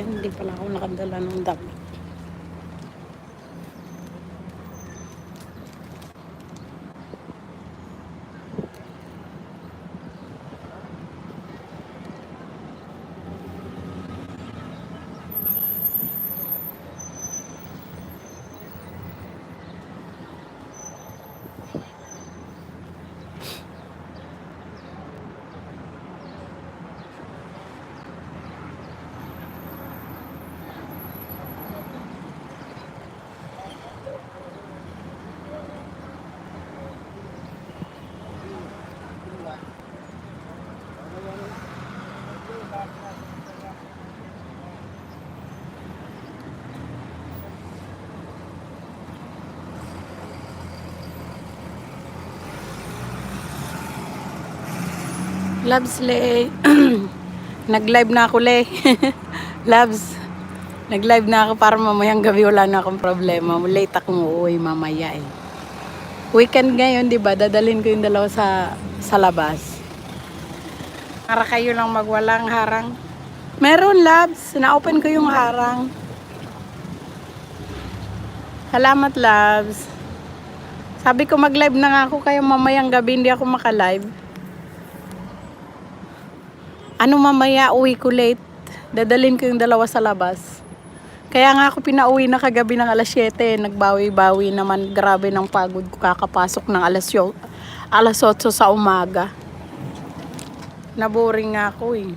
Hindi pala ako nakadala ng damit. Loves Le. Nag-live na ako Le. Loves. Nag-live na ako para mamayang gabi wala na akong problema. Late akong uuwi mamaya eh. Weekend ngayon, di ba? Dadalhin ko yung dalawa sa, sa labas. Para kayo lang magwalang harang. Meron, Labs. Na-open ko yung harang. Salamat, Labs. Sabi ko mag-live na nga ako kaya mamayang gabi hindi ako maka-live. Ano mamaya uwi ko late? Dadalhin ko yung dalawa sa labas. Kaya nga ako pinauwi na kagabi ng alas 7. Nagbawi-bawi naman. Grabe ng pagod ko kakapasok ng alas, yo, alas 8 sa umaga. Naboring nga ako eh.